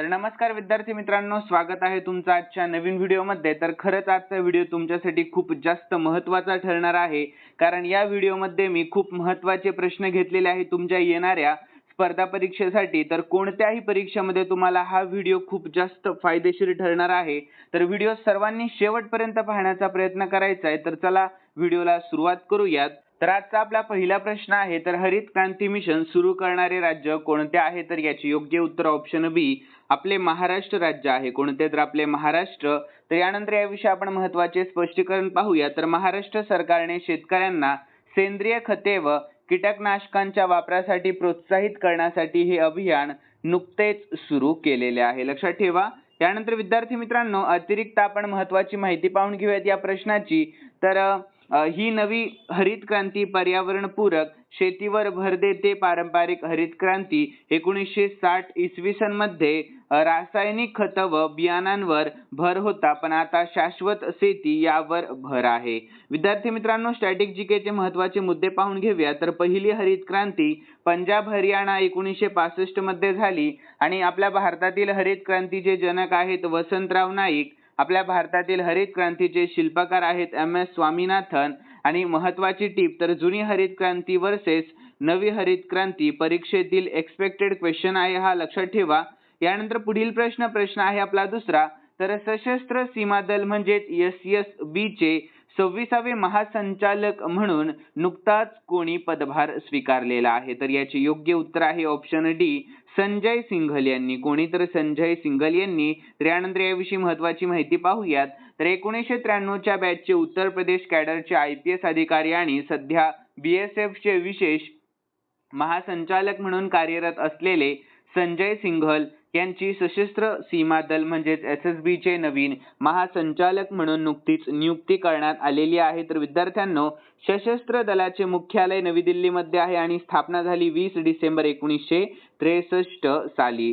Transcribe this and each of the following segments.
तर नमस्कार विद्यार्थी मित्रांनो स्वागत आहे तुमचं आजच्या नवीन व्हिडिओमध्ये. तर खरंच आजचा व्हिडिओ तुमच्यासाठी खूप जास्त महत्त्वाचा ठरणार आहे. कारण या व्हिडिओमध्ये मी खूप महत्त्वाचे प्रश्न घेतलेले आहे तुमच्या येणाऱ्या स्पर्धा परीक्षेसाठी. तर कोणत्याही परीक्षेमध्ये तुम्हाला हा व्हिडिओ खूप जास्त फायदेशीर ठरणार आहे. तर व्हिडिओ सर्वांनी शेवटपर्यंत पाहण्याचा प्रयत्न करायचा आहे. तर चला व्हिडिओला सुरुवात करूयात. तर आजचा आपला पहिला प्रश्न आहे तर हरित क्रांती मिशन सुरू करणारे राज्य कोणते आहे? तर याचे योग्य उत्तर ऑप्शन बी आपले महाराष्ट्र राज्य आहे. कोणते? तर आपले महाराष्ट्र. तर यानंतर याविषयी आपण महत्त्वाचे स्पष्टीकरण पाहूया. तर महाराष्ट्र सरकारने शेतकऱ्यांना सेंद्रिय खते व कीटकनाशकांच्या वापरासाठी प्रोत्साहित करण्यासाठी हे अभियान नुकतेच सुरू केलेले आहे. लक्षात ठेवा. त्यानंतर विद्यार्थी मित्रांनो अतिरिक्त आपण महत्वाची माहिती पाहून घेऊयात या प्रश्नाची. तर ही नवी हरित क्रांती पर्यावरण पूरक शेतीवर भर देते पारंपरिक हरित क्रांती एकोणीसशे साठ इसवी सनमध्ये रासायनिक खत व बियाणांवर भर होता पण आता शाश्वत शेती यावर भर आहे. विद्यार्थी मित्रांनो स्टॅटिक जीकेचे महत्त्वाचे मुद्दे पाहून घेऊया. तर पहिली हरित क्रांती पंजाब हरियाणा एकोणीसशे पासष्टमध्ये झाली. आणि आपल्या भारतातील हरित क्रांतीचे जनक आहेत वसंतराव नाईक. आपल्या भारतातील हरित क्रांतीचे शिल्पकार आहेत एम एस स्वामीनाथन. आणि महत्वाची टीप तर जुनी हरित क्रांती वर्सेस नवी हरित क्रांती परीक्षेतील एक्सपेक्टेड क्वेश्चन आहे हा लक्षात ठेवा. यानंतर पुढील प्रश्न प्रश्न आहे आपला दुसरा. तर सशस्त्र सीमा दल म्हणजेच एस एस बी चे सव्वीसावे महासंचालक म्हणून नुकताच कोणी पदभार स्वीकारलेला आहे? तर याचे योग्य उत्तर आहे ऑप्शन डी संजय सिंघल यांनी कोणी तर संजय सिंघल यांनी तर याविषयी महत्वाची माहिती पाहूयात. तर एकोणीसशे त्र्याण्णवच्या बॅचचे उत्तर प्रदेश कॅडरचे आय पी एस अधिकारी आणि सध्या बी एस चे विशेष महासंचालक म्हणून कार्यरत असलेले संजय सिंघल यांची सशस्त्र सीमा दल म्हणजेच एस एस बी चे नवीन महासंचालक म्हणून नुकतीच नियुक्ती करण्यात आलेली आहे. तर विद्यार्थ्यांनो सशस्त्र दलाचे मुख्यालय नवी दिल्लीमध्ये आहे आणि स्थापना झाली वीस डिसेंबर एकोणीसशे त्रेसष्ट साली.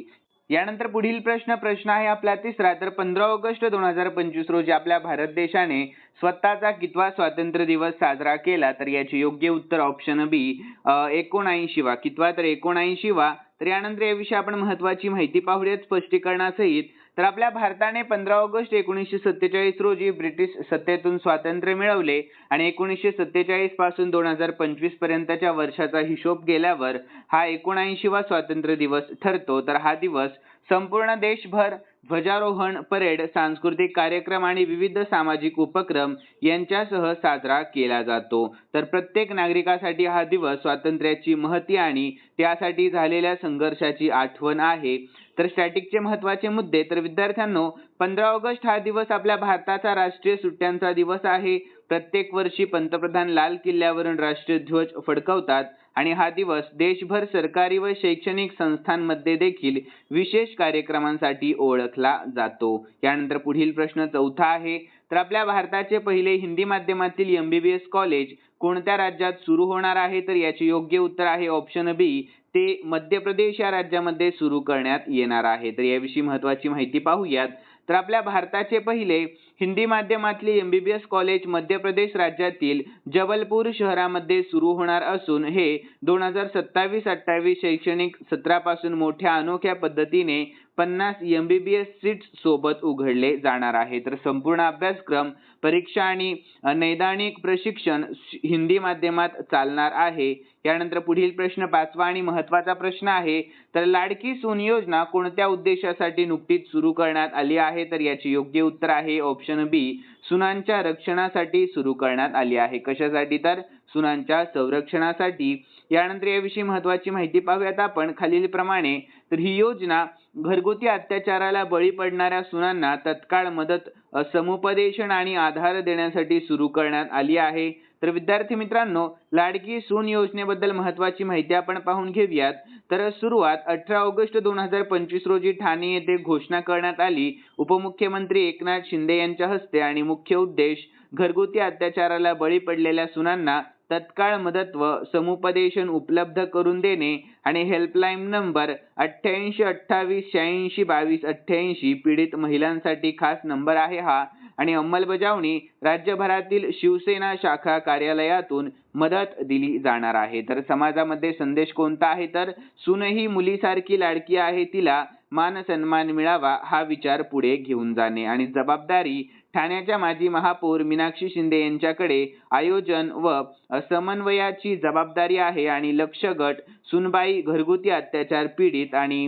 यानंतर पुढील प्रश्न प्रश्न आहे आपला तिसरा. तर पंधरा ऑगस्ट दोन हजार पंचवीस रोजी आपल्या भारत देशाने स्वतःचा कितवा स्वातंत्र्य दिवस साजरा केला? तर याचे योग्य उत्तर ऑप्शन बी एकोणऐंशी वा. कितवा तर एकोणऐंशी वा. तर यानंतर याविषयी आपण महत्वाची माहिती पाहूयात. स्पष्टीकरणासहित तर आपल्या भारताने पंधरा ऑगस्ट एकोणीसशे सत्तेचाळीस रोजी ब्रिटिश सत्तेतून स्वातंत्र्य मिळवले आणि एकोणीसशे सत्तेचाळीसपासून दोन हजार पंचवीस पर्यंतच्या वर्षाचा हिशोब गेल्यावर हा एकोणऐंशीवा स्वातंत्र्य दिवस ठरतो. तर हा दिवस संपूर्ण देशभर ध्वजारोहण परेड सांस्कृतिक कार्यक्रम आणि विविध सामाजिक उपक्रम यांच्यासह साजरा केला जातो. तर प्रत्येक नागरिकासाठी हा दिवस स्वातंत्र्याची महती आणि त्यासाठी झालेल्या संघर्षाची आठवण आहे. तर स्टॅटिकचे महत्त्वाचे मुद्दे तर विद्यार्थ्यांनो पंधरा ऑगस्ट हा दिवस आपल्या भारताचा राष्ट्रीय सुट्ट्यांचा दिवस आहे. प्रत्येक वर्षी पंतप्रधान लाल किल्ल्यावरून राष्ट्रीय ध्वज फडकवतात. आणि हा दिवस देशभर सरकारी व शैक्षणिक संस्थांमध्ये देखील विशेष कार्यक्रमांसाठी ओळखला जातो. यानंतर पुढील प्रश्न चौथा आहे तर आपल्या भारताचे पहिले हिंदी माध्यमातील M B B S college कोणत्या राज्यात सुरू होणार आहे? तर याचे योग्य उत्तर आहे ऑप्शन बी ते मध्य प्रदेश या राज्यामध्ये सुरू करण्यात येणार आहे. तर याविषयी महत्वाची माहिती पाहूयात. तर आपल्या भारताचे पहिले हिंदी माध्यमातले एस कॉलेज मध्य प्रदेश राज्यातील जबलपूर शहरामध्ये सुरू होणार असून हे दोन हजार सत्तावीस अठ्ठावीस शैक्षणिक सत्रापासून मोठ्या अनोख्या पद्धतीने पन्नास एमबीबीएस सीट्स सोबत उघडले जाणार आहे तर संपूर्ण अभ्यासक्रम परीक्षा आणि नैदानिक प्रशिक्षण हिंदी माध्यमात चालणार आहे. यानंतर पुढील प्रश्न पाचवा आणि महत्त्वाचा प्रश्न आहे तर लाडकी सून योजना कोणत्या उद्देशासाठी नुकतीच सुरू करण्यात आली आहे? तर याचे योग्य उत्तर आहे ऑप्शन बी सुनांच्या रक्षणासाठी सुरू करण्यात आली आहे. कशासाठी? तर सुनांच्या संरक्षणासाठी. यानंतर याविषयी महत्वाची माहिती पाहूयात आपण. खालील प्रमाणे तर ही योजना घरगुती अत्याचाराला बळी पडणाऱ्या सुनांना तत्काळ मदत समुपदेशन आणि आधार देण्यासाठी सुरू करण्यात आली आहे. तर विद्यार्थी मित्रांनो लाडकी सून योजनेबद्दल महत्वाची माहिती आपण पाहून घेऊयात. तर सुरुवात अठरा ऑगस्ट दोन हजार पंचवीस रोजी ठाणे येथे घोषणा करण्यात आली. उपमुख्यमंत्री एकनाथ शिंदे यांच्या हस्ते आणि मुख्य उद्देश घरगुती अत्याचाराला बळी पडलेल्या सुनांना तत्काळ मदत व समुपदेशन उपलब्ध करून देणे आणि हेल्पलाईन नंबर अठ्ठ्याऐंशी अठ्ठावीस शहाऐंशी बावीस अठ्ठ्याऐंशी पीडित महिलांसाठी खास नंबर आहे हा. आणि अंमलबजावणी राज्यभरातील शिवसेना शाखा कार्यालयातून मदत दिली जाणार आहे. तर समाजामध्ये संदेश कोणता आहे? तर सुनही मुलीसारखी लाडकी आहे तिला मान सन्मान मिळावा हा विचार पुढे घेऊन जाणे. आणि जबाबदारी ठाण्याच्या माजी महापौर मीनाक्षी शिंदे यांच्याकडे आयोजन व समन्वयाची जबाबदारी आहे आणि लक्ष गट सुनबाई घरगुती अत्याचार पीडित आणि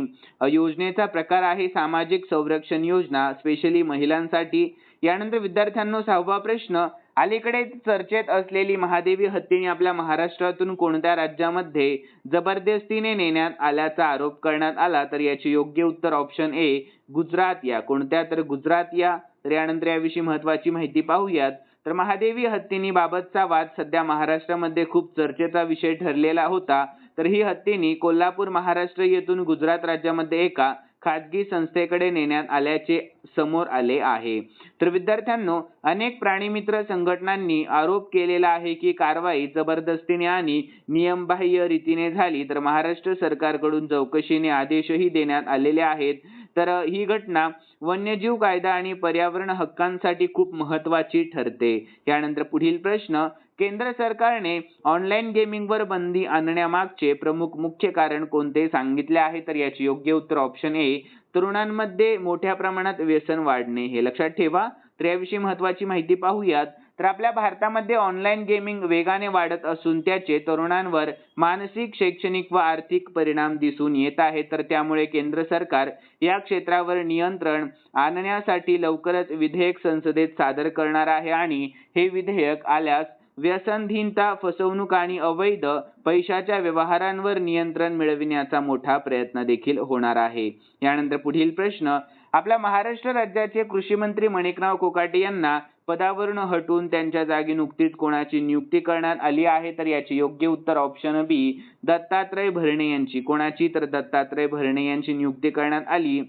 योजनेचा प्रकार आहे सामाजिक संरक्षण योजना स्पेशली महिलांसाठी. यानंतर विद्यार्थ्यांनो सहावा प्रश्न अलीकडे चर्चेत असलेली महादेवी हत्तीने आपल्या महाराष्ट्रातून कोणत्या राज्यामध्ये जबरदस्तीने नेण्यात आल्याचा आरोप करण्यात आला? तर याचे योग्य उत्तर ऑप्शन ए गुजरात या. कोणत्या? तर गुजरात या. तर यानंतर याविषयी महत्वाची माहिती पाहूयात. तर महादेवी हत्तीनी बाबतचा वाद सध्या महाराष्ट्रामध्ये खूप चर्चेचा विषय ठरलेला होता. तर ही हत्तीनी कोल्हापूर महाराष्ट्र येथून गुजरात राज्यामध्ये एका खाजगी संस्थेकडे नेण्यात आल्याचे समोर आले आहे. तर विद्यार्थ्यांनो अनेक प्राणीमित्र संघटनांनी आरोप केलेला आहे की कारवाई जबरदस्तीने आणि नियमबाह्य रीतीने झाली. तर महाराष्ट्र सरकारकडून चौकशीने आदेशही देण्यात आलेले आहेत. तर ही घटना वन्यजीव कायदा आणि पर्यावरण हक्कांसाठी खूप महत्वाची ठरते. यानंतर पुढील प्रश्न केंद्र सरकारने ऑनलाईन गेमिंगवर बंदी आणण्यामागचे प्रमुख मुख्य कारण कोणते सांगितले आहे? तर याचे योग्य उत्तर ऑप्शन ए तरुणांमध्ये मोठ्या प्रमाणात व्यसन वाढणे. हे लक्षात ठेवा. तर याविषयी महत्वाची माहिती पाहूयात. तर आपल्या भारतामध्ये ऑनलाईन गेमिंग वेगाने वाढत असून त्याचे तरुणांवर मानसिक शैक्षणिक व आर्थिक परिणाम दिसून येत आहे. तर त्यामुळे केंद्र सरकार या क्षेत्रावर नियंत्रण आणण्यासाठी लवकरच विधेयक संसदेत सादर करणार आहे आणि हे विधेयक आल्यास व्यसनधीनता फसवणूक आणि अवैध पैशाच्या व्यवहारांवर नियंत्रण मिळविण्याचा मोठा प्रयत्न देखील होणार आहे. यानंतर पुढील प्रश्न आपल्या महाराष्ट्र राज्याचे कृषी मंत्री मणिकराव कोकाटे यांना पदावरून हटून त्यांच्या जागी नुकतीच कोणाची नियुक्ती करण्यात आली आहे तर याचे योग्य उत्तर ऑप्शन बी दत्तात्रय भरणे यांची. कोणाची? तर दत्तात्रय भरणे यांची नियुक्ती करण्यात आली.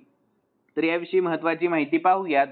तर याविषयी महत्वाची माहिती पाहूयात.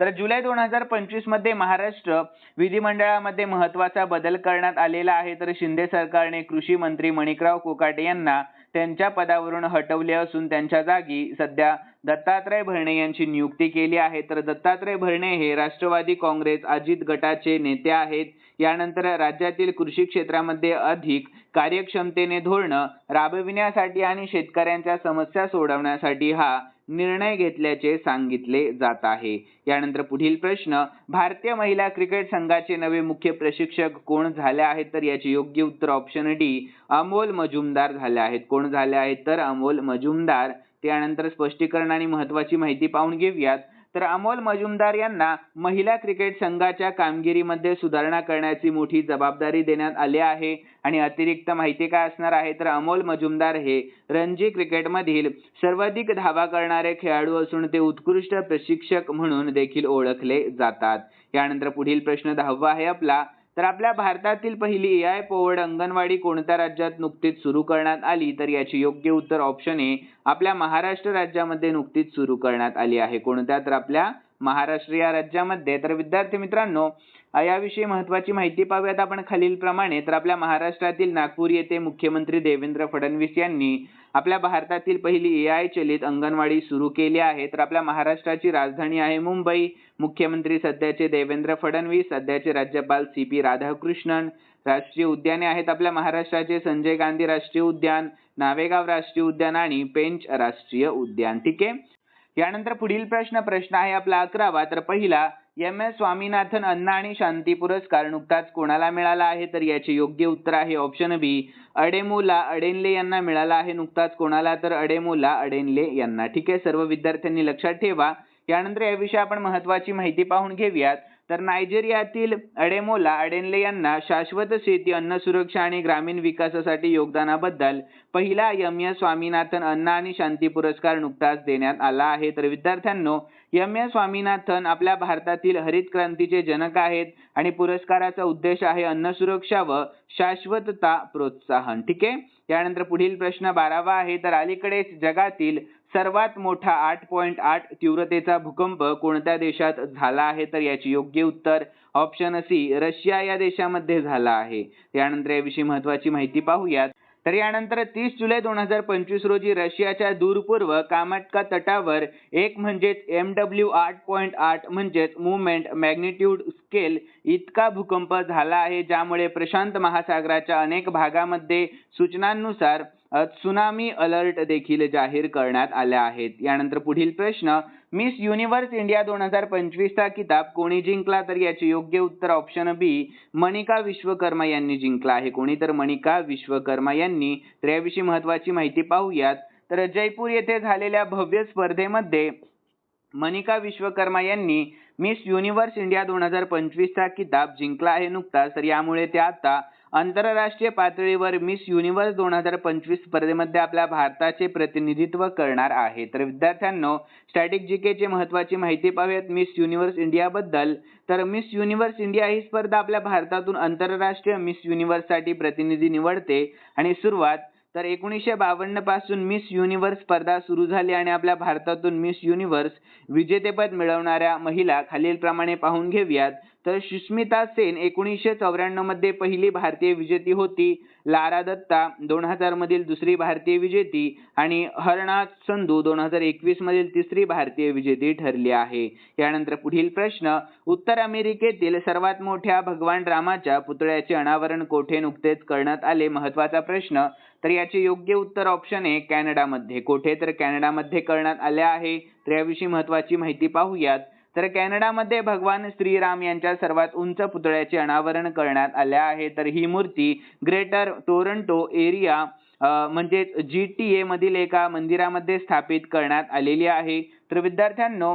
तर जुलै दोन हजार पंचवीसमध्ये महाराष्ट्र विधिमंडळामध्ये महत्त्वाचा बदल करण्यात आलेला आहे. तर शिंदे सरकारने कृषी मंत्री मणिकराव कोकाटे यांना त्यांच्या पदावरून हटवले असून त्यांच्या जागी सध्या दत्तात्रय भरणे यांची नियुक्ती केली आहे. तर दत्तात्रय भरणे हे राष्ट्रवादी काँग्रेस अजित गटाचे नेते आहेत. यानंतर राज्यातील कृषी क्षेत्रामध्ये अधिक कार्यक्षमतेने धोरणं राबविण्यासाठी आणि शेतकऱ्यांच्या समस्या सोडवण्यासाठी हा निर्णय घेतल्याचे सांगितले जात आहे. यानंतर पुढील प्रश्न भारतीय महिला क्रिकेट संघाचे नवे मुख्य प्रशिक्षक कोण झाले आहेत? तर याचे योग्य उत्तर ऑप्शन डी अमोल मजुमदार झाले आहेत. कोण झाले आहेत? तर अमोल मजुमदार. त्यानंतर स्पष्टीकरण आणि महत्वाची माहिती पाहून घेऊयात. तर अमोल मजुमदार यांना महिला क्रिकेट संघाच्या कामगिरीमध्ये सुधारणा करण्याची मोठी जबाबदारी देण्यात आली आहे. आणि अतिरिक्त माहिती काय असणार आहे? तर अमोल मजुमदार हे रणजी क्रिकेटमधील सर्वाधिक धावा करणारे खेळाडू असून ते उत्कृष्ट प्रशिक्षक म्हणून देखील ओळखले जातात. यानंतर पुढील प्रश्न दहावा आहे आपला. तर आपल्या भारतातील पहिली ए आय पॉवर्ड अंगणवाडी कोणत्या राज्यात नुकतीच सुरू करण्यात आली? तर याची योग्य उत्तर ऑप्शन ए आपल्या महाराष्ट्र राज्यामध्ये नुकतीच सुरू करण्यात आली आहे. कोणत्या? तर आपल्या महाराष्ट्र या राज्यामध्ये. तर विद्यार्थी मित्रांनो याविषयी महत्वाची माहिती पाहूयात आपण खालील प्रमाणे तर आपल्या महाराष्ट्रातील नागपूर येथे मुख्यमंत्री देवेंद्र फडणवीस यांनी आपल्या भारतातील पहिली ए आय चलित अंगणवाडी सुरू केली आहे. तर आपल्या महाराष्ट्राची राजधानी आहे मुंबई. मुख्यमंत्री सध्याचे देवेंद्र फडणवीस सध्याचे राज्यपाल सी पी राधाकृष्णन राष्ट्रीय उद्याने आहेत आपल्या महाराष्ट्राचे संजय गांधी राष्ट्रीय उद्यान नावेगाव राष्ट्रीय उद्यान आणि पेंच राष्ट्रीय उद्यान. ठीक आहे? यानंतर पुढील प्रश्न प्रश्न आहे आपला अकरावा. तर पहिला एम. एस. स्वामीनाथन अन्न आणि शांती पुरस्कार नुकताच कोणाला मिळाला आहे? तर याचे योग्य उत्तर आहे ऑप्शन बी अडेमोला अडेनले यांना मिळाला आहे नुकताच कोणाला? तर अडेमोला अडेनले यांना. ठीक आहे सर्व विद्यार्थ्यांनी लक्षात ठेवा. यानंतर याविषयी आपण महत्वाची माहिती पाहून घेऊयात. तर नायजेरियातील अडेमोला अडेनले यांना शाश्वत शेती अन्न सुरक्षा आणि ग्रामीण विकासासाठी योगदानाबद्दल पहिला एम एस स्वामीनाथन अन्न आणि शांती पुरस्कार नुकताच देण्यात आला आहे. तर विद्यार्थ्यांनो एम एस स्वामीनाथन आपल्या भारतातील हरित क्रांतीचे जनक आहेत आणि पुरस्काराचा उद्देश आहे अन्न सुरक्षा व शाश्वतता प्रोत्साहन. ठीक आहे? त्यानंतर पुढील प्रश्न बारावा आहे. तर अलीकडेच जगातील सर्वात मोठा आठ पॉईंट आठ तीव्रतेचा भूकंप कोणत्या देशात झाला आहे तर याची योग्य उत्तर ऑप्शन सी रशिया या देशामध्ये झाला आहे. यानंतर याविषयी महत्वाची माहिती पाहूयात. तर यानंतर तीस जुलै दोन हजार पंचवीस रोजी रशियाच्या दूरपूर्व कामटका तटावर एक म्हणजेच एम डब्ल्यू आठ पॉईंट आठ म्हणजेच मुवमेंट मॅग्निट्यूड स्केल इतका भूकंप झाला आहे ज्यामुळे प्रशांत महासागराच्या अनेक भागामध्ये सूचनांनुसार त्सुनामी अलर्ट देखील जाहीर करण्यात आल्या आहेत. यानंतर पुढील प्रश्न मिस युनिव्हर्स इंडिया दोन हजार पंचवीसचा किताब कोणी जिंकला? तर याचे योग्य उत्तर ऑप्शन बी मणिका विश्वकर्मा यांनी जिंकला आहे. कोणी तर मणिका विश्वकर्मा यांनी. तर याविषयी महत्वाची माहिती पाहूयात. तर जयपूर येथे झालेल्या भव्य स्पर्धेमध्ये मनिका विश्वकर्मा यांनी मिस युनिव्हर्स इंडिया दोन हजार पंचवीसचा किताब जिंकला आहे नुकताच. तर यामुळे ते आता आंतरराष्ट्रीय पातळीवर मिस युनिव्हर्स दोन हजार पंचवीस स्पर्धेमध्ये आपल्या भारताचे प्रतिनिधित्व करणार आहे. तर विद्यार्थ्यांनो स्टॅटिक जी केचे महत्वाची माहिती पाहूयात मिस युनिव्हर्स इंडियाबद्दल. तर मिस युनिव्हर्स इंडिया ही स्पर्धा आपल्या भारतातून आंतरराष्ट्रीय मिस युनिव्हर्ससाठी प्रतिनिधी निवडते. आणि सुरुवात तर एकोणीसशे बावन्नपासून मिस युनिव्हर्स स्पर्धा सुरू झाली आणि आपल्या भारतातून मिस युनिव्हर्स विजेतेपद मिळवणाऱ्या महिला खालीलप्रमाणे पाहून घेऊयात. तर सुष्मिता सेन एकोणीसशे चौऱ्याण्णवमध्ये पहिली भारतीय विजेती होती लारा दत्ता दोन हजार मधील दुसरी भारतीय विजेती आणि हरनाथ संधू दोन हजार एकवीस मधील तिसरी भारतीय विजेती ठरली आहे. यानंतर पुढील प्रश्न उत्तर अमेरिकेतील सर्वात मोठ्या भगवान रामाच्या पुतळ्याचे अनावरण कोठे नुकतेच करण्यात आले? महत्त्वाचा प्रश्न तर याचे योग्य उत्तर ऑप्शन आहे कॅनडामध्ये. कोठे तर कॅनडामध्ये करण्यात आले आहे. तर याविषयी महत्वाची माहिती पाहूयात. तर कॅनडामध्ये भगवान श्रीराम यांच्या सर्वात उंच पुतळ्याचे अनावरण करण्यात आले आहे. तर ही मूर्ती ग्रेटर टोरंटो एरिया म्हणजेच जी टी ए मधील एका मंदिरामध्ये स्थापित करण्यात आलेली आहे. तर विद्यार्थ्यांनो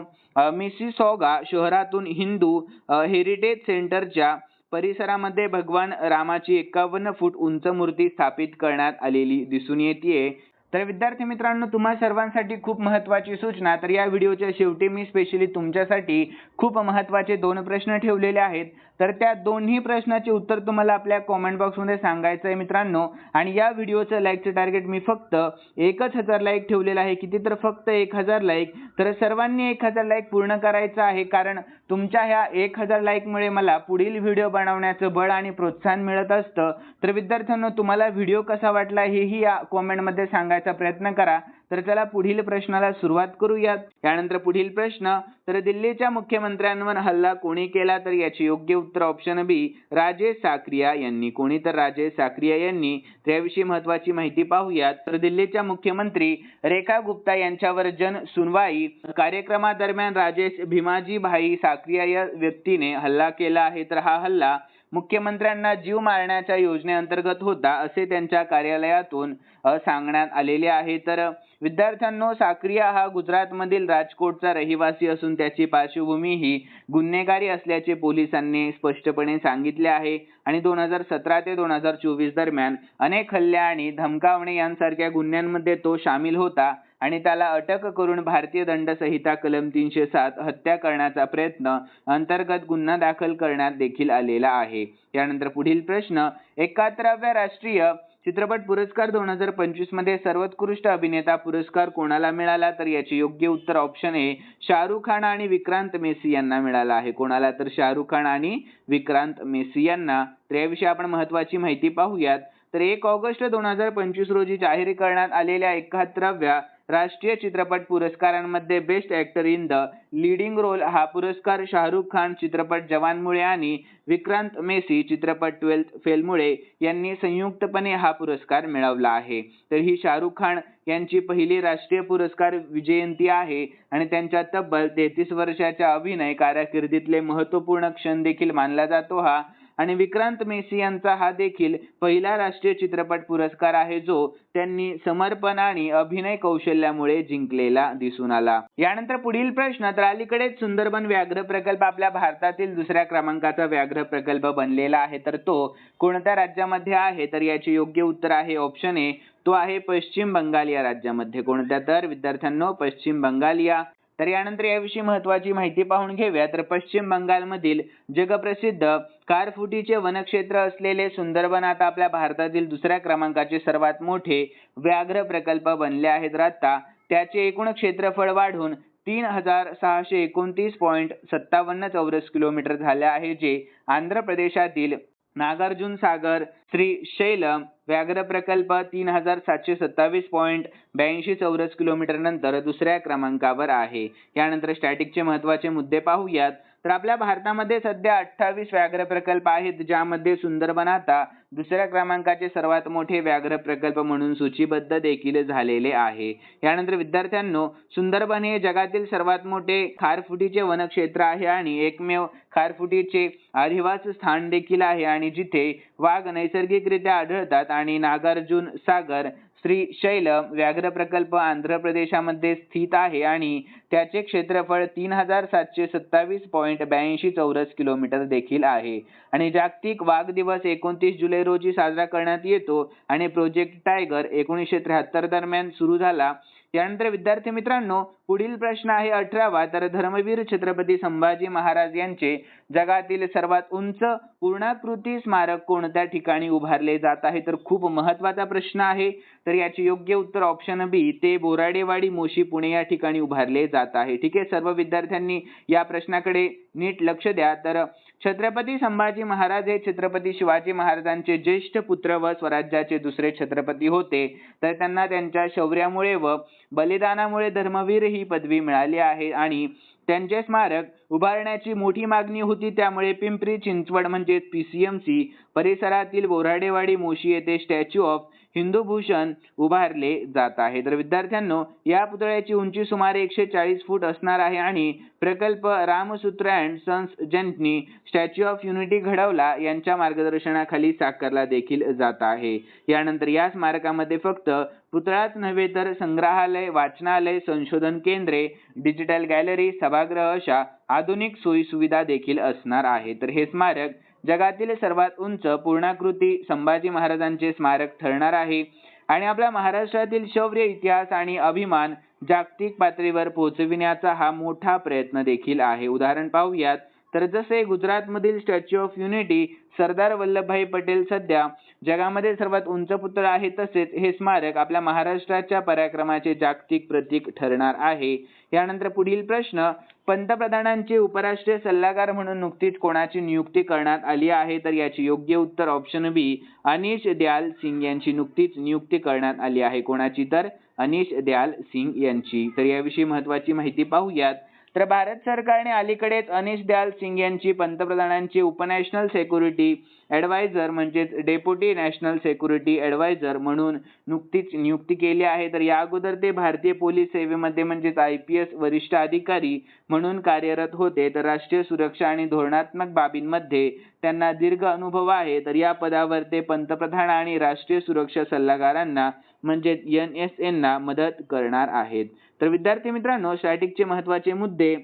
मिसिसॉगा शहरातून हिंदू हेरिटेज सेंटरच्या परिसरामध्ये भगवान रामाची एकावन्न फूट उंच मूर्ती स्थापित करण्यात आलेली दिसून येते तर विद्यार्थी मित्रांनो तुम्हा सर्वांसाठी खूप महत्त्वाची सूचना. तर या व्हिडिओच्या शेवटी मी स्पेशली तुमच्यासाठी खूप महत्त्वाचे दोन प्रश्न ठेवलेले आहेत. तर त्या दोन्ही प्रश्नाचे उत्तर तुम्हाला आपल्या कॉमेंट बॉक्समध्ये सांगायचं आहे मित्रांनो. आणि या व्हिडिओचं लाईकचं टार्गेट मी फक्त एकच हजार लाईक ठेवलेलं आहे. किती तर फक्त एक हजार लाईक तर सर्वांनी एक हजार लाईक पूर्ण करायचं आहे. कारण तुमच्या ह्या एक हजार लाईकमुळे मला पुढील व्हिडिओ बनवण्याचं बळ आणि प्रोत्साहन मिळत असतं. तर विद्यार्थ्यांनो तुम्हाला व्हिडिओ कसा वाटला हेही या कॉमेंटमध्ये सांगायचा प्रयत्न करा. तर चला पुढील प्रश्नाला सुरुवात करूयात. त्यानंतर पुढील प्रश्न तर दिल्लीच्या मुख्यमंत्र्यांवर हल्ला कोणी केला? तर याचे योग्य उत्तर ऑप्शन बी राजेश साक्रिया यांनी. कोणी तर राजेश साक्रिया यांनी? त्याविषयी महत्वाची माहिती पाहूयात. तर दिल्लीच्या मुख्यमंत्री रेखा गुप्ता यांच्यावर जन सुनवाई. कार्यक्रमादरम्यान राजेश भीमाजी भाई साक्रिया या व्यक्तीने हल्ला केला आहे. तर हा हल्ला मुख्यमंत्र्यांना जीव मारण्याच्या योजनेअंतर्गत होता असे त्यांच्या कार्यालयातून सांगण्यात आलेले आहे. तर विद्यार्थ्यांनो साक्रिया हा गुजरातमधील राजकोटचा रहिवासी असून त्याची पार्श्वभूमी ही गुन्हेगारी असल्याचे पोलिसांनी स्पष्टपणे सांगितले आहे. आणि दोन हजार सतरा ते दोन हजार चोवीस दरम्यान अनेक हल्ल्या आणि धमकावणे यांसारख्या गुन्ह्यांमध्ये तो सामील होता. आणि त्याला अटक करून भारतीय दंड संहिता कलम तीनशे सात हत्या करण्याचा प्रयत्न अंतर्गत गुन्हा दाखल करण्यात देखील आलेला आहे. यानंतर पुढील प्रश्न एकाहत्तराव्या राष्ट्रीय चित्रपट पुरस्कार दोन हजार पंचवीसमध्ये सर्वोत्कृष्ट अभिनेता पुरस्कार कोणाला मिळाला? तर याचे योग्य उत्तर ऑप्शन हे शाहरुख खान आणि विक्रांत मेसी यांना मिळाला आहे. कोणाला तर शाहरुख खान आणि विक्रांत मेसी यांना. तर याविषयी आपण महत्वाची माहिती पाहूयात. तर एक ऑगस्ट दोन हजार पंचवीस रोजी जाहीर करण्यात आलेल्या एकाहत्तराव्या राष्ट्रीय चित्रपट पुरस्कारांमध्ये best actor in the leading role हा पुरस्कार शाहरुख खान चित्रपट जवानमुळे आणि विक्रांत मेसी चित्रपट ट्वेल्थ फेलमुळे यांनी संयुक्तपणे हा पुरस्कार मिळवला आहे. तर ही शाहरुख खान यांची पहिली राष्ट्रीय पुरस्कार विजयंती आहे आणि त्यांच्या तब्बल तेहतीस वर्षाच्या अभिनय कारकिर्दीतले महत्त्वपूर्ण क्षण देखील मानला जातो हा आणि विक्रांत मेसी यांचा हा देखील पहिला राष्ट्रीय चित्रपट पुरस्कार आहे जो त्यांनी समर्पण आणि अभिनय कौशल्यामुळे जिंकलेला दिसून आला. यानंतर पुढील प्रश्न तर अलीकडेच सुंदरबन व्याघ्र प्रकल्प आपल्या भारतातील दुसऱ्या क्रमांकाचा व्याघ्र प्रकल्प बनलेला आहे तर तो कोणत्या राज्यामध्ये आहे? तर याचे योग्य उत्तर आहे ऑप्शन ए तो आहे पश्चिम बंगाल या राज्यामध्ये. कोणत्या? तर विद्यार्थ्यांनो पश्चिम बंगाल या तर यानंतर याविषयी महत्वाची माहिती पाहून घेऊया. तर पश्चिम बंगालमधील जगप्रसिद्ध कारफुटीचे वनक्षेत्र असलेले सुंदरबन आता आपल्या भारतातील दुसऱ्या क्रमांकाचे सर्वात मोठे व्याघ्र प्रकल्प बनले आहेत. आता त्याचे एकूण क्षेत्रफळ वाढून तीन हजार सहाशे एकोणतीस पॉईंट सत्तावन्न चौरस किलोमीटर झाले आहे जे आंध्र प्रदेशातील नागार्जुन सागर श्री शैलम व्याघ्र प्रकल्प तीन हजार सातशे सत्तावीस पॉईंट ब्याऐंशी चौरस किलोमीटर नंतर दुसऱ्या क्रमांकावर आहे. यानंतर स्टॅटिकचे महत्त्वाचे मुद्दे पाहूयात. तर आपल्या भारतामध्ये सध्या अठ्ठावीस व्याघ्र प्रकल्प आहेत ज्यामध्ये सुंदरबन आता दुसऱ्या क्रमांकाचे सर्वात मोठे व्याघ्र प्रकल्प म्हणून सूचीबद्ध देखील झालेले आहे. यानंतर विद्यार्थ्यांनो सुंदरबन हे जगातील सर्वात मोठे खारफुटीचे वनक्षेत्र आहे आणि एकमेव खारफुटीचे अधिवास स्थान देखील आहे. आणि जिथे वाघ नैसर्गिकरित्या आढळतात आणि नागार्जुन सागर श्री शैल व्याघ्र प्रकल्प आंध्र प्रदेशामध्ये स्थित आहे आणि त्याचे क्षेत्रफळ तीन हजार सातशे सत्तावीस पॉईंट ब्याऐंशी चौरस किलोमीटर देखील आहे. आणि जागतिक वाघ दिवस एकोणतीस जुलै रोजी साजरा करण्यात येतो आणि प्रोजेक्ट टायगर एकोणीसशे त्र्याहत्तर दरम्यान सुरू झाला. यानंतर विद्यार्थी मित्रांनो पुढील प्रश्न आहे अठरावा. तर धर्मवीर छत्रपती संभाजी महाराज यांचे जगातील सर्वात उंच पूर्णाकृती स्मारक कोणत्या ठिकाणी उभारले जात आहे? तर खूप महत्त्वाचा प्रश्न आहे. तर याचे योग्य उत्तर ऑप्शन बी ते बोराडेवाडी मोशी पुणे या ठिकाणी उभारले जात आहे. ठीक आहे? सर्व विद्यार्थ्यांनी या प्रश्नाकडे नीट लक्ष द्या. तर छत्रपती संभाजी महाराज हे छत्रपती शिवाजी महाराजांचे ज्येष्ठ पुत्र व स्वराज्याचे दुसरे छत्रपती होते. तर त्यांना त्यांच्या शौर्यामुळे व बलिदानामुळे धर्मवीर ही पदवी मिळाली आहे आणि त्यांचे स्मारक उभारण्याची मोठी मागणी होती. त्यामुळे पिंपरी चिंचवड म्हणजेच पीसीएमसी परिसरातील बोराडेवाडी मोशी येथे स्टॅच्यू ऑफ हिंदू भूषण उभारले जात आहे. तर विद्यार्थ्यांनो या पुतळ्याची उंची सुमारे एकशे चाळीस फूट असणार आहे आणि प्रकल्प रामसूत्र अँड सन्स ज्यांनी स्टॅच्यू ऑफ युनिटी घडवला यांच्या मार्गदर्शनाखाली साकारला देखील जात आहे. यानंतर या स्मारकामध्ये फक्त पुतळाच नव्हे तर संग्रहालय वाचनालय संशोधन केंद्रे डिजिटल गॅलरी सभागृह अशा आधुनिक सोयी सुविधा देखील असणार आहे. तर हे स्मारक जगातील सर्वात उंच पूर्णाकृती संभाजी महाराजांचे स्मारक ठरणार आहे. आणि आपल्या महाराष्ट्रातील शौर्य इतिहास आणि अभिमान जागतिक पातळीवर पोहोचविण्याचा हा मोठा प्रयत्न देखील आहे. उदाहरण पाहूयात. तर जसे गुजरातमधील statue of unity Sardar Vallabhbhai Patel सध्या जगामध्ये सर्वात उंच पुतळ आहे तसेच हे स्मारक आपल्या महाराष्ट्राच्या पराक्रमाचे जागतिक प्रतीक ठरणार आहे. यानंतर पुढील प्रश्न पंतप्रधानांचे उपराष्ट्रीय सल्लागार म्हणून नुकतीच कोणाची नियुक्ती करण्यात आली आहे तर याची योग्य उत्तर ऑप्शन बी अनिश दयाल सिंग यांची नुकतीच नियुक्ती करण्यात आली आहे. कोणाची तर? अनिश दयाल सिंग यांची. तर याविषयी महत्वाची माहिती पाहूयात. तर भारत सरकारने अलीकडेच अनिश दयाल सिंग यांची पंतप्रधानांची उपनॅशनल सेक्युरिटी ॲडवायझर म्हणजेच डेप्युटी नॅशनल सेक्युरिटी ॲडवायझर म्हणून नुकतीच नियुक्ती केली आहे. तर या अगोदर ते भारतीय पोलीस सेवेमध्ये म्हणजेच आय पी एस वरिष्ठ अधिकारी म्हणून कार्यरत होते. तर राष्ट्रीय सुरक्षा आणि धोरणात्मक बाबींमध्ये त्यांना दीर्घ अनुभव आहे. तर या पदावर ते पंतप्रधान आणि राष्ट्रीय सुरक्षा सल्लागारांना म्हणजेच एन एस एनना मदत करणार आहेत. तर विद्यार्थी मित्रांनो स्टॅटिकचे महत्त्वाचे मुद्दे.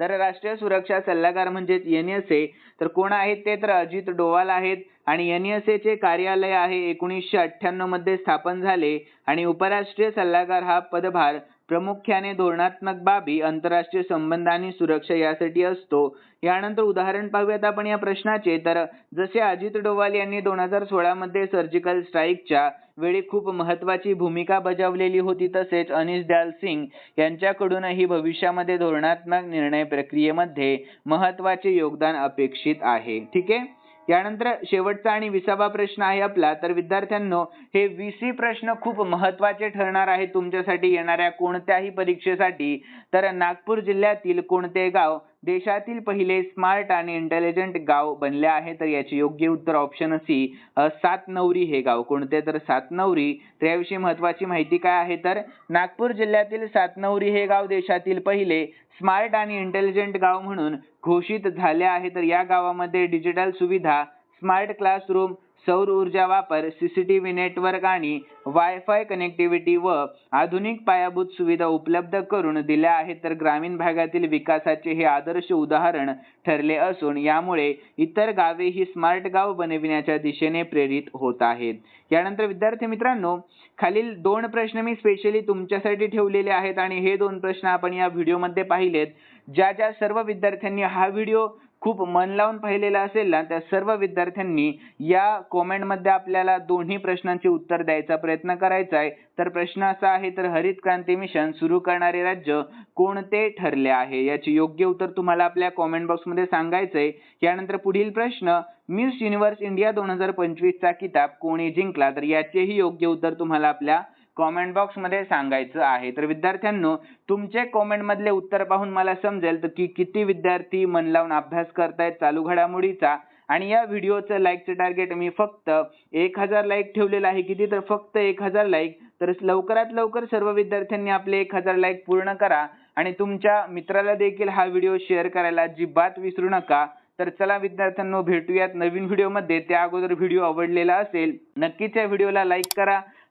तर राष्ट्रीय सुरक्षा सल्लागार म्हणजेच एन एस ए तर कोण आहेत ते तर अजित डोवाल आहेत आणि एन एस चे कार्यालय आहे एकोणीसशे अठ्ठ्याण्णवमध्ये स्थापन झाले. आणि उपराष्ट्रीय सल्लागार हा पदभार प्रामुख्याने धोरणात्मक बाबी आंतरराष्ट्रीय संबंध आणि सुरक्षा यासाठी असतो. यानंतर उदाहरण पाहूयात आपण या प्रश्नाचे. तर जसे अजित डोवाल यांनी दोन हजार सोळा मध्ये सर्जिकल स्ट्राईकच्या वेळी खूप महत्वाची भूमिका बजावलेली होती तसेच अनिश दयाल सिंग यांच्याकडूनही भविष्यामध्ये धोरणात्मक निर्णय प्रक्रियेमध्ये महत्त्वाचे योगदान अपेक्षित आहे. ठीक आहे? यानंतर शेवटचा आणि विसावा प्रश्न आहे आपला. तर विद्यार्थ्यांनो हे वीसी प्रश्न खूप महत्त्वाचे ठरणार आहे तुमच्यासाठी येणाऱ्या कोणत्याही परीक्षेसाठी. तर नागपूर जिल्ह्यातील कोणते गाव देशातील पहिले स्मार्ट आणि इंटेलिजंट गाव बनले आहे तर याचे योग्य उत्तर ऑप्शन सी सातनवरी हे गाव. कोणते? तर सातनवरी. तर याविषयी महत्वाची माहिती काय आहे? तर नागपूर जिल्ह्यातील सातनवरी हे गाव देशातील पहिले स्मार्ट आणि इंटेलिजंट गाव म्हणून घोषित झाले आहे. तर या गावामध्ये डिजिटल सुविधा स्मार्ट क्लासरूम सौर ऊर्जा वापर सीसीटीव्ही नेटवर्क आणि वायफाय कनेक्टिव्हिटी व आधुनिक पायाभूत सुविधा उपलब्ध करून दिल्या आहेत. तर ग्रामीण भागातील विकासाचे हे आदर्श उदाहरण ठरले असून यामुळे इतर गावे ही स्मार्ट गाव बनविण्याच्या दिशेने प्रेरित होत आहेत. यानंतर विद्यार्थी मित्रांनो खालील दोन प्रश्न मी स्पेशली तुमच्यासाठी ठेवलेले आहेत आणि हे दोन प्रश्न आपण या व्हिडिओमध्ये पाहिलेत. ज्या ज्या सर्व विद्यार्थ्यांनी हा व्हिडिओ खूप मन लावून पाहिलेला असेल ना त्या सर्व विद्यार्थ्यांनी या कॉमेंटमध्ये आपल्याला दोन्ही प्रश्नांचे उत्तर द्यायचा प्रयत्न करायचा आहे. तर प्रश्न असा आहे तर हरित क्रांती मिशन सुरू करणारे राज्य कोणते ठरले आहे? याचे योग्य उत्तर तुम्हाला आपल्या कॉमेंट बॉक्समध्ये सांगायचं आहे. यानंतर पुढील प्रश्न मिस युनिव्हर्स इंडिया दोन हजार पंचवीसचा किताब कोणी जिंकला? तर याचेही योग्य उत्तर तुम्हाला आपल्या कॉमेंट बॉक्समध्ये सांगायचं आहे. तर विद्यार्थ्यांनो तुमचे कॉमेंट मधले उत्तर पाहून मला समजेल तर की किती विद्यार्थी मन लावून अभ्यास करतायत चालू घडामोडीचा. आणि या व्हिडिओचं लाईकचं टार्गेट मी फक्त एक हजार लाईक ठेवलेलं आहे. किती तर फक्त एक हजार लाईक तर लवकरात लवकर सर्व विद्यार्थ्यांनी आपले एक हजार लाईक पूर्ण करा. आणि तुमच्या मित्राला देखील हा व्हिडिओ शेअर करायला अजिबात विसरू नका. तर चला विद्यार्थ्यांनो भेटूयात नवीन व्हिडिओमध्ये त्या अगोदर व्हिडिओ आवडलेला असेल नक्कीच या व्हिडिओला लाईक करा.